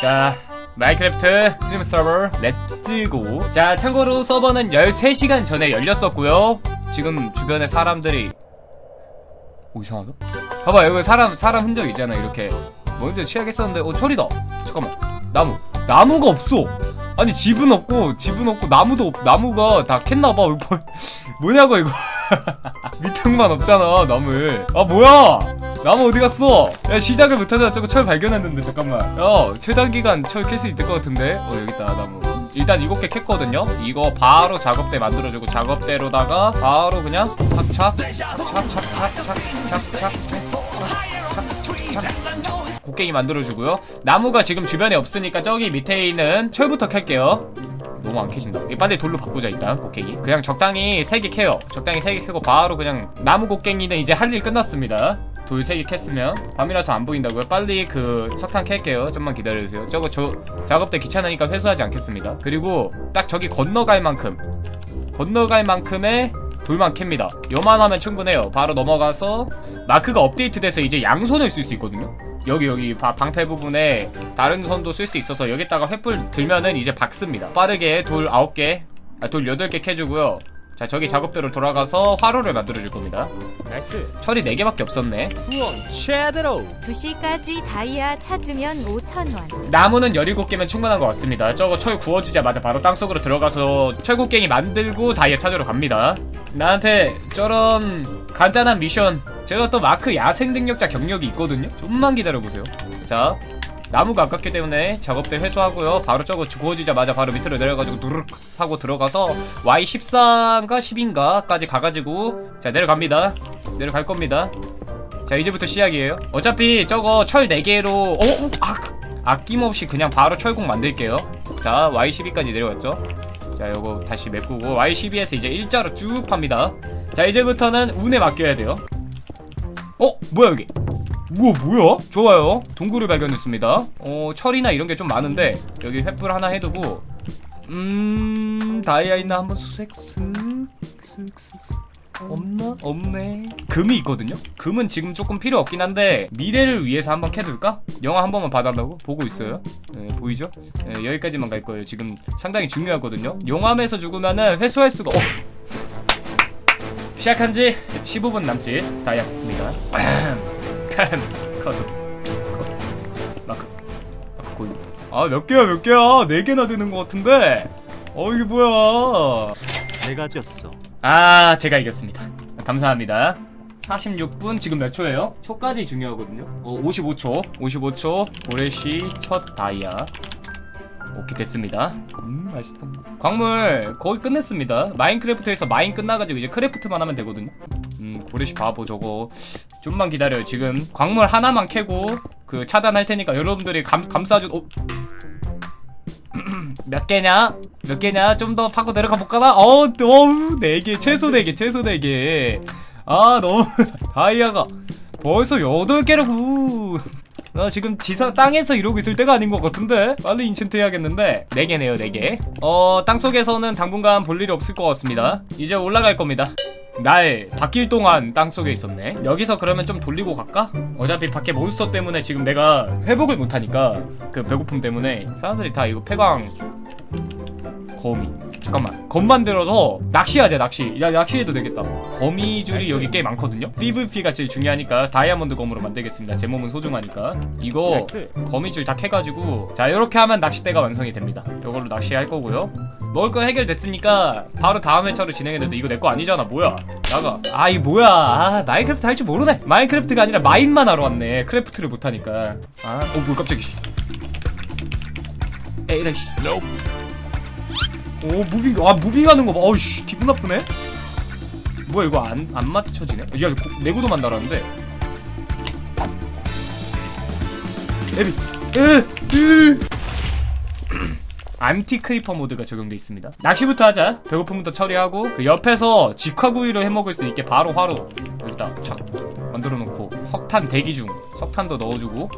자 마이크래프트 스트림 서버 렛츠고. 자 참고로 서버는 13시간 전에 열렸었고요. 지금 주변에 사람들이 오 이상하다. 봐봐 여기 사람 사람 흔적 있잖아 이렇게. 먼저 취하겠었는데 어 철이다. 잠깐만. 나무. 나무가 없어. 아니 집은 없고 집은 없고 나무도 없 나무가 다 캤나봐. 뭐냐고 이거. 밑창만 없잖아 나무 아 뭐야 나무 어디 갔어? 야 시작을 못하자 저거 철 발견했는데 잠깐만. 어 최단 기간 철 캘 수 있을 것 같은데. 어 여기 있다 나무. 일단 일곱 개 캤거든요. 이거 바로 작업대 만들어주고 작업대로다가 바로 그냥 착착 착착착착착착착 곡괭이 만들어주고요. 나무가 지금 주변에 없으니까 저기 밑에 있는 철부터 캘게요. 너무 안 캐진다. 이 빨리 돌로 바꾸자 일단 곡괭이. 그냥 적당히 세 개 캐요. 적당히 세 개 캐고 바로 그냥 나무 곡괭이는 이제 할 일 끝났습니다. 돌 3개 캤으면 밤이라서 안 보인다고요? 빨리 그 석탄 캘게요. 좀만 기다려주세요. 저거 저 작업대 귀찮으니까 회수하지 않겠습니다. 그리고 딱 저기 건너갈 만큼 건너갈 만큼의 돌만 캡니다. 요만하면 충분해요. 바로 넘어가서 마크가 업데이트돼서 이제 양손을 쓸 수 있거든요. 여기 여기 바- 방패 부분에 다른 손도 쓸 수 있어서 여기다가 횃불 들면은 이제 박습니다. 빠르게 돌 9개 아, 돌 8개 캐주고요 자 저기 작업대로 돌아가서 화로를 만들어 줄 겁니다. 나이스. 철이 4개밖에 없었네. 후원 제대로. 2시까지 다이아 찾으면 5,000원. 나무는 17개면 충분한 것 같습니다. 저거 철 구워주자마자 바로 땅속으로 들어가서 철곡갱이 만들고 다이아 찾으러 갑니다. 나한테 저런 간단한 미션 제가 또 마크 야생 능력자 경력이 있거든요? 좀만 기다려보세요. 자 나무가 아깝기 때문에 작업대 회수하고요. 바로 저거 구워지자마자 바로 밑으로 내려가지고 누르륵 하고 들어가서 Y14인가 10인가까지 가가지고 자 내려갑니다. 내려갈 겁니다. 자 이제부터 시작이에요. 어차피 저거 철 4개로 어? 어? 아, 아낌없이 그냥 바로 철곡 만들게요. 자 Y12까지 내려왔죠. 자 요거 다시 메꾸고 Y12에서 이제 일자로 쭉 팝니다. 자 이제부터는 운에 맡겨야 돼요. 어? 뭐야 여기 우와 뭐야? 좋아요 동굴을 발견했습니다 어 철이나 이런 게 좀 많은데 여기 횃불 하나 해두고 음 다이아 있나 한번 수색 쓱쓱쓱 없나? 없네. 금이 있거든요? 금은 지금 조금 필요 없긴 한데 미래를 위해서 한번 캐둘까? 영화 한 번만 봐달라고? 보고 있어요. 네, 보이죠? 네, 여기까지만 갈 거예요. 지금 상당히 중요하거든요. 용암에서 죽으면은 회수할 수가 없. 시작한 지 15분 남짓 다이아 겠습니다 칸 컷. 컷. 마크. 마크 고인. 아, 몇 개야, 몇 개야? 네 개나 되는 것 같은데? 어, 이게 뭐야? 내가 졌어 아 제가 이겼습니다 감사합니다 46분 지금 몇 초예요? 초까지 중요하거든요 어, 55초 55초 고래시 첫 다이아 오케이 됐습니다 음 맛있다 광물 거의 끝냈습니다 마인크래프트에서 마인 끝나가지고 이제 크래프트만 하면 되거든요 음 고래시 바보 저거 좀만 기다려요 지금 광물 하나만 캐고 그 차단할 테니까 여러분들이 감, 감싸주 어? 몇 개냐? 몇 개냐? 좀 더 파고 내려가 볼까나? 어우, 어우, 네 개, 최소 네 개, 최소 네 개. 아, 너무 다이아가 벌써 여덟 개라고. 나 지금 지상 땅에서 이러고 있을 때가 아닌 것 같은데 빨리 인챈트 해야겠는데 네 개네요, 네 개. 어, 땅 속에서는 당분간 볼 일이 없을 것 같습니다. 이제 올라갈 겁니다. 날 바뀔 동안 땅 속에 있었네. 여기서 그러면 좀 돌리고 갈까? 어차피 밖에 몬스터 때문에 지금 내가 회복을 못하니까 그 배고픔 때문에 사람들이 다 이거 폐광 거미. 잠깐만. 검 만들어서 낚시하자 낚시. 야 낚시해도 되겠다. 거미줄이 여기 꽤 많거든요. PVP가 제일 중요하니까 다이아몬드 검으로 만들겠습니다. 제 몸은 소중하니까. 이거 거미줄 다 캐가지고 자 이렇게 하면 낚싯대가 완성이 됩니다. 이걸로 낚시할 거고요 먹을 거 해결됐으니까 바로 다음 회차로 진행했는데 이거 내 거 아니잖아. 뭐야? 나가. 아 이 뭐야? 아 마인크래프트 할 줄 모르네. 마인크래프트가 아니라 마인만 하러 왔네. 크래프트를 못하니까. 아어뭐 깜짝이 에이라 씨. 오 무빙 아 무빙 하는 거봐. 어이씨 기분 나쁘네. 뭐야 이거 안 안 맞춰지네? 야 고- 내구도만 달았는데. 에비 에으 안티 크리퍼 모드가 적용돼 있습니다 낚시부터 하자 배고픔부터 처리하고 그 옆에서 직화구이를 해먹을 수 있게 바로 화로 여기다 착 만들어 놓고 석탄 대기 중 석탄도 넣어주고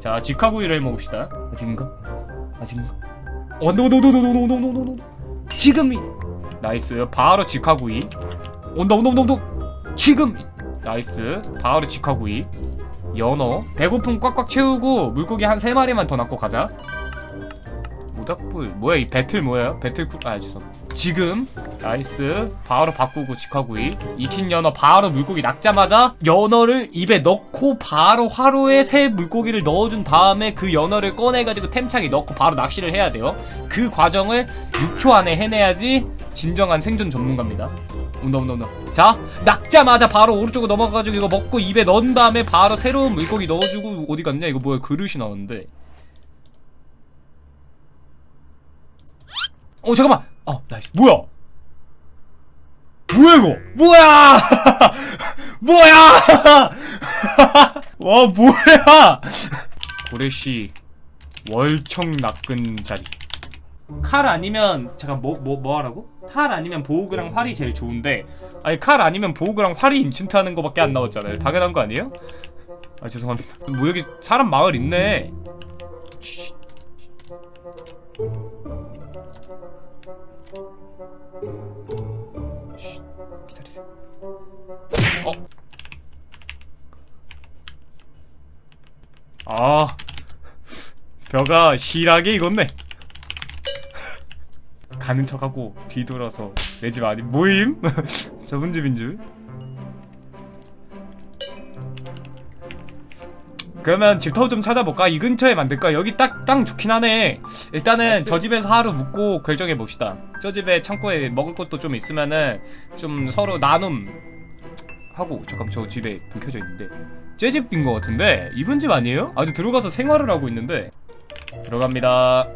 자 직화구이를 해먹읍시다 아직인가? 아직인가? 어, 노노노노노노노노노 지금이 나이스 바로 직화구이 온다 온다 온다 온다 지금 나이스 바로 직화구이 연어 배고픔 꽉꽉 채우고 물고기 한 3마리만 더 낳고 가자 모닥불. 뭐야 이 배틀 뭐예요? 배틀 쿨.. 아 죄송. 지금 나이스. 바로 바꾸고 직화구이 익힌 연어 바로 물고기 낚자마자 연어를 입에 넣고 바로 화로에 새 물고기를 넣어준 다음에 그 연어를 꺼내가지고 템창에 넣고 바로 낚시를 해야 돼요. 그 과정을 6초 안에 해내야지 진정한 생존 전문가입니다. 온다 온다 온다. 자 낚자마자 바로 오른쪽으로 넘어가가지고 이거 먹고 입에 넣은 다음에 바로 새로운 물고기 넣어주고 어디 갔냐? 이거 뭐야? 그릇이 나오는데 어 잠깐만. 어 나이스 뭐야? 뭐야 이거? 뭐야? 뭐야? 와 뭐야? 고래씨 월청 낚은 자리. 칼 아니면 잠깐 뭐 뭐 뭐 하라고? 칼 아니면 보호그랑 활이 제일 좋은데 아니 칼 아니면 보호그랑 활이 인챈트 하는 거밖에 안 나왔잖아요. 당연한 거 아니에요? 아 죄송합니다. 뭐 여기 사람 마을 있네. 쉿, 아 벼가 실하게 익었네 가는 척하고 뒤돌아서 내 집 아닌 모임? 저분 집인 줄 그러면 집터 좀 찾아볼까? 이 근처에 만들까? 여기 딱, 땅 좋긴 하네 일단은 저 집에서 하루 묵고 결정해 봅시다 저 집에 창고에 먹을 것도 좀 있으면은 좀 서로 나눔 하고 잠깐 저 집에 불 켜져 있는데 제 집인 것 같은데 이분 집 아니에요? 아주 들어가서 생활을 하고 있는데 들어갑니다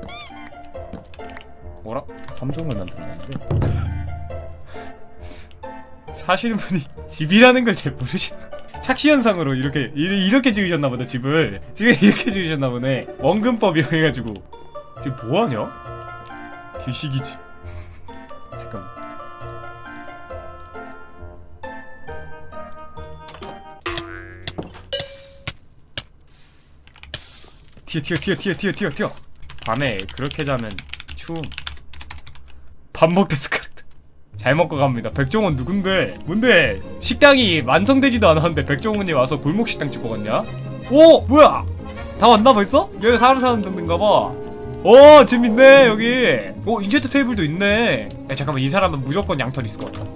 뭐라? 함정을 만들었는데 사실 분이 집이라는 걸 잘 모르시나 착시 현상으로 이렇게 이- 이렇게 지으셨나 보다 집을 지금 이렇게 지으셨나 보네 원근법 이용해가지고 지금 뭐하냐? 귀식이지 튀어 튀어 튀어 튀어 튀어 튀어 튀어. 밤에 그렇게 자면 추움. 밥 먹댔을까 잘 먹고 갑니다. 백종원 누군데? 뭔데? 식당이 완성되지도 않았는데 백종원이 와서 골목 식당 찍고 갔냐? 오! 뭐야? 다 왔나 벌써? 여기 사람 사는 정도인가 봐오 재밌네 여기. 오 인제트 테이블도 있네. 야 잠깐만 이 사람은 무조건 양털 있을 것 같아.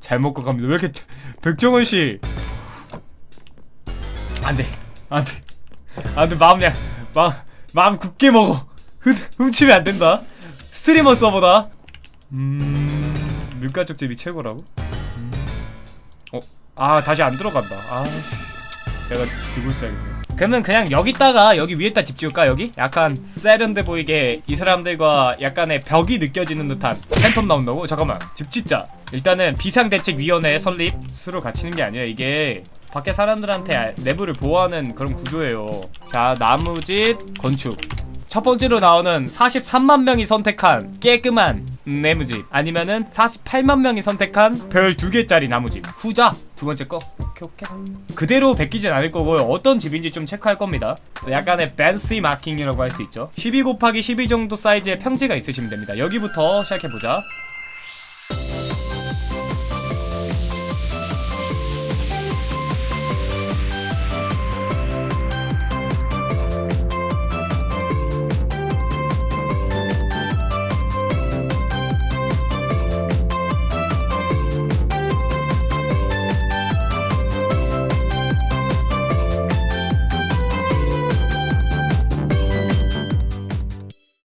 잘 먹고 갑니다. 왜 이렇게 백종원 씨 안돼. 안돼. 안돼. 마음 야 마음 마음 굳게 먹어. 흠, 훔치면 안 된다. 스트리머 서버다. 음 물가쪽 집이 최고라고? 음. 어아 다시 안 들어간다. 아 내가 들고 있어야겠네. 그러면 그냥 여기다가 여기 위에다 집 지을까 여기? 약간 세련돼 보이게 이 사람들과 약간의 벽이 느껴지는 듯한 팬텀 나온다고? 잠깐만. 집 짓자. 일단은 비상대책위원회 설립 수로 갇히는 게 아니라 이게 밖에 사람들한테 알- 내부를 보호하는 그런 구조예요. 자 나무집 건축. 첫 번째로 나오는 43만 명이 선택한 깨끗한 네무집 아니면은 48만 명이 선택한 별 두 개짜리 나무집 후자! 두 번째 거. 오케이 오케이. 그대로 베끼진 않을 거고요. 어떤 집인지 좀 체크할 겁니다. 약간의 벤시 마킹이라고 할 수 있죠. 12 곱하기 12 정도 사이즈의 평지가 있으시면 됩니다. 여기부터 시작해보자